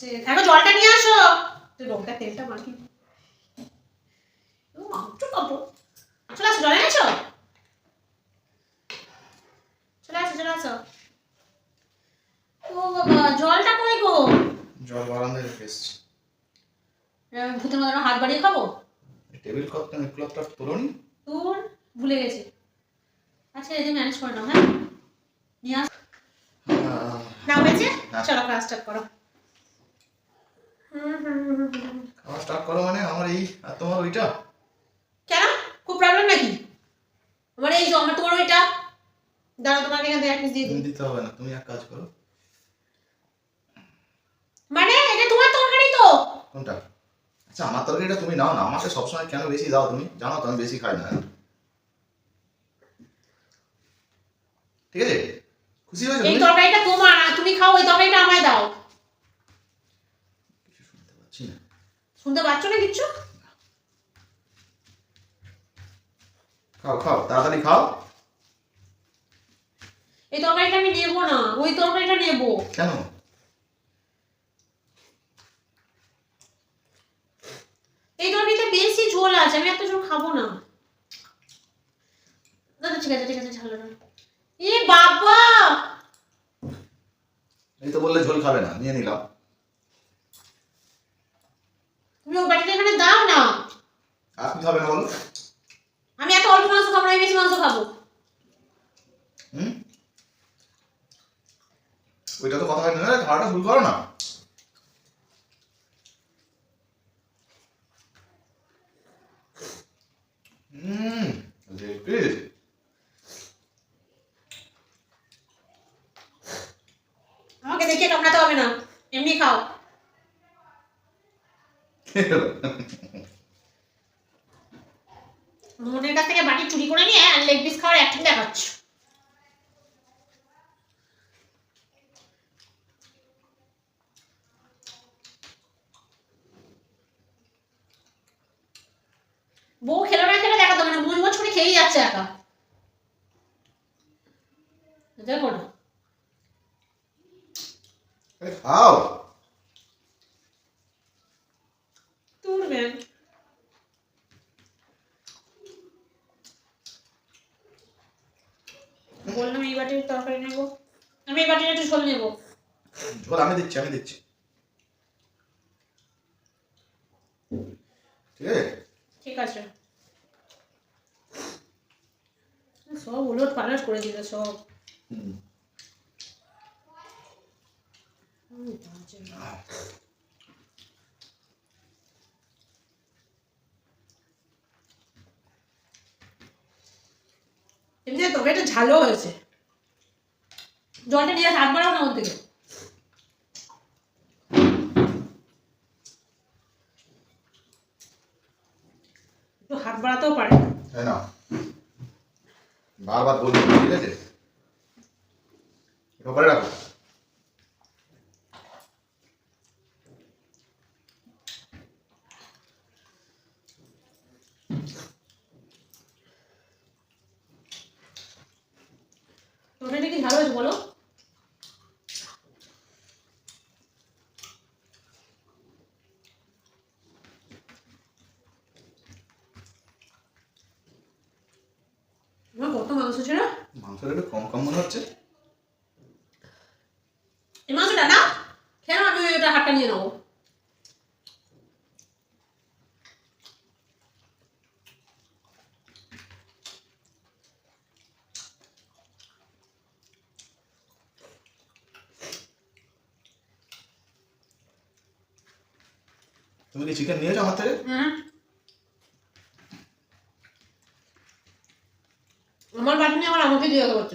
জলটা নিয়ে আসো। লঙ্কা তেলটা মাখি। কাপড় চলে আসো জলে গেছো? চলে আসো চলে আসো। ও বাবা জলটা কই গো? জল বারান্দায় রেখে এসছি। ভূতের মতো হাত বাড়িয়ে খাব? টেবিল ক্লথ ক্লথটা তোলোনি তোর ভুলে গেছি। আচ্ছা এই যে ম্যানেজ করে নাও হ্যাঁ? নিয়ে আস। না হয়েছে হ্যাঁ। চলো ক্লাস স্টার্ট করো হুম, হুম, হুম, হুম, হুম। খাওয়া স্টার্ট করো মানে আমার এই আর তোমার ওইটা? কেন? খুব প্রবলেম নাকি? আমার এই যে আমার তোমার ওইটা? দাঁড়া তোমাকে এখান থেকে এক দিয়ে দিই। দিতে হবে না তুমি এক কাজ করো। মানে এটা তোমার তরকারি তো? কোনটা? আচ্ছা আমার তরকারিটা তুমি নাও না আমাকে সবসময় কেন বেশি দাও তুমি? জানো তো আমি বেশি খাই না। ঠিক আছে? খুশি হয়েছো এই তরকারিটা তোমার তুমি খাও ওই তরকারিটা আমায় দাও। কিছু শুনতে পাচ্ছি না। শুনতে পাচ্ছ না কিচ্ছু? খাও খাও তাড়াতাড়ি খাও। এই তরকারিটা আমি নেব না ওই তরকারিটা নেব। কেন? এই বেশি ঝোল আছে আমি এত ঝোল খাব না। দাদা ঠিক আছে ঠিক আছে ঝাল না এ বাবা! এই তো বললে ঝোল খাবে না নিয়ে নিলাম তুমি ওই বাটিটা এখানে দাও না কি খাবে না বলো? আমি এত অল্প মাংস খাব না বেশি মাংস খাব। হুম? ওইটা তো কথা হয় না খাওয়াটা ভুল করো না। হুম দেখবি আমাকে দেখিয়ে কামড়াতে হবে না এমনি খাও। মনের কাছ থেকে বাটি চুরি করে নিয়ে আর লেগ পিস খাওয়ার অ্যাক্টিং দেখাচ্ছ বউ খেলো না খেলে দেখাতে হবে না। মুজ করে খেয়েই যাচ্ছে একা। দেখো না। খাও। বাটির তরকারি নেব। আমি এই বাটির একটু ঝোল নেব। ঝোল আমি দিচ্ছি আমি দিচ্ছি। ঠিক আছে? ঠিক আছে। সব উলট পালট করে দিল সব। হুম। হুম, বাজে। এমনি ঝালও হয়েছে। জলটা নিয়ে হাত বাড়াও না ওর থেকে একটু হাত বাড়াতেও পারে। তাই না বারবার বলছি ঠিক আছে? রাখো। তরকারিটা কি হয়েছে বলো? মাংস ছিল? মাংসটা একটু কম কম মনে হচ্ছে। এই মাংসটা না কেন আমি এটা হাতটা নিয়ে নেব। তুমি কি চিকেন নিয়েছো আমার থেকে? হুম আমার বাটি নিয়ে আমার আমাকে জিজ্ঞাসা করছ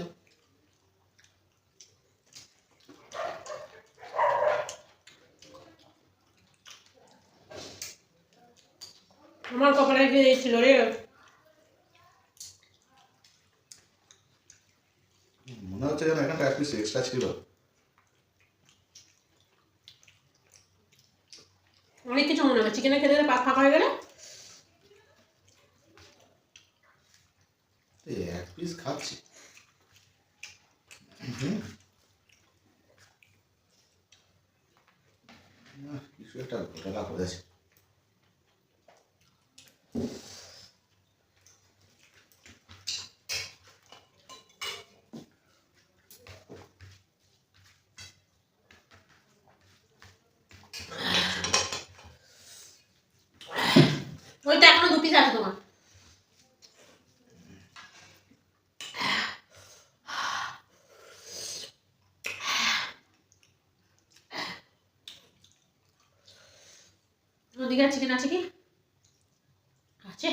আমার কপালে কি ছিল রে। মনে হচ্ছে যেন এখানটা এক পিস এক্সট্রা ছিল। অনেক কিছু মনে হবে চিকেনের খেতে গেলে পাত ফাঁকা হয়ে গেলে এই এক পিস খাচ্ছি কিছু একটা ঘটনা করেছে ওই তো এখনও দু পিস আছে তোমার। ওদিকে চিকেন আছে কি? আছে।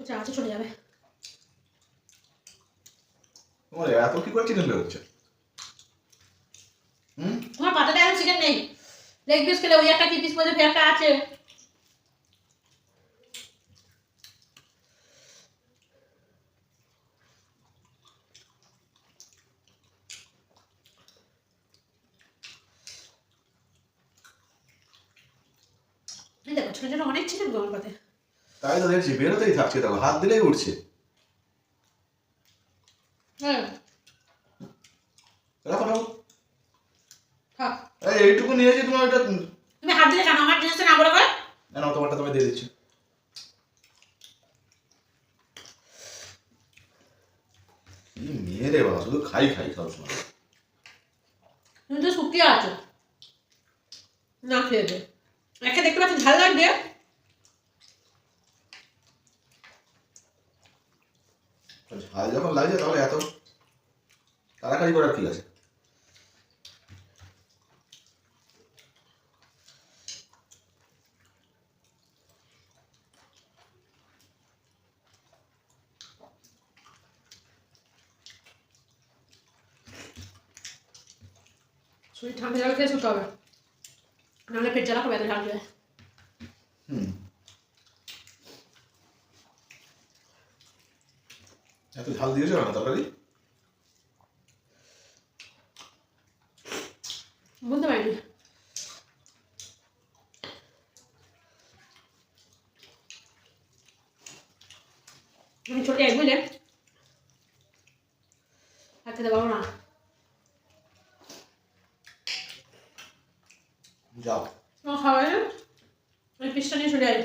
আচ্ছা আছে চলে যাবে। তোমার এত কি করে চিকেন বেরোচ্ছে হুম? তোমার পাতাতে এখন চিকেন নেই। লেগ পিস খেলে ওই একটা কি পিস মধ্যে ফেরটা আছে। দেখো ছোট ছোট অনেক গো আমার পাতে তাই তো দেখছি বেরোতেই থাকছে দেখো হাত দিলেই উঠছে। হ্যাঁ রাখো রাখো। থাক। এই এইটুকু নিয়েছি তোমার ওইটা তুমি হাত দিলে কেন? আমার জিনিসটা না বলে করে। না তোমারটা তোমায় দিয়ে দিচ্ছি। মেয়ে রে বাবা শুধু খাই খাই সবসময় তুমি তো শুকিয়ে আছো। না খেয়ে দে একে দেখতে পাচ্ছি ঝাল লাগবে। ঝাল যখন লাগছে তাহলে এত তাড়াতাড়ি করার কি আছে? শরীর ঠান্ডা জল খেয়ে শুতে হবে। নাহলে পেট জ্বালা হবে এত ঝাল খেয়ে এত ঝাল দিয়েছ না তরকারি বলতে পারিনি আমি ছোট এক আর খেতে পারব না যাও। হয়েছে ওই পিসটা নিয়ে চলে যাবে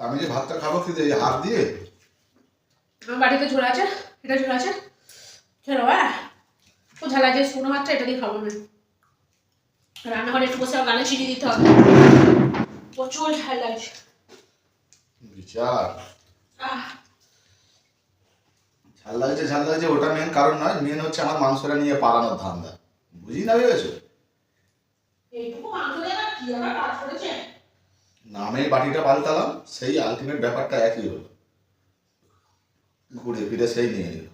আমি যে ভাতটা খাব খেতে এই হাত দিয়ে? বাড়িতে ঝোল আছে? এটা ঝোল আছে? চলো হ্যাঁ ও ঝাল আছে শুকনো ভাতটা এটা দিয়ে খাব আমি। রান্নাঘরে একটু বসে গালে ছিটিয়ে দিতে হবে। প্রচুর ঝাল লাগছে। বিচার। ঝাল লাগছে ঝাল লাগছে ওটা মেন কারণ নয় মেন হচ্ছে আমার মাংসটা নিয়ে পালানোর ধান্দা। বুঝি না ভেবেছো? এইটুকু মাংস দিয়ে না কি আবার কাজ করেছে নামে বাটিটা পাল্টালাম, সেই আলটিমেট ব্যাপারটা একই হলো। ঘুরে ফিরে সেই নিয়ে নিল।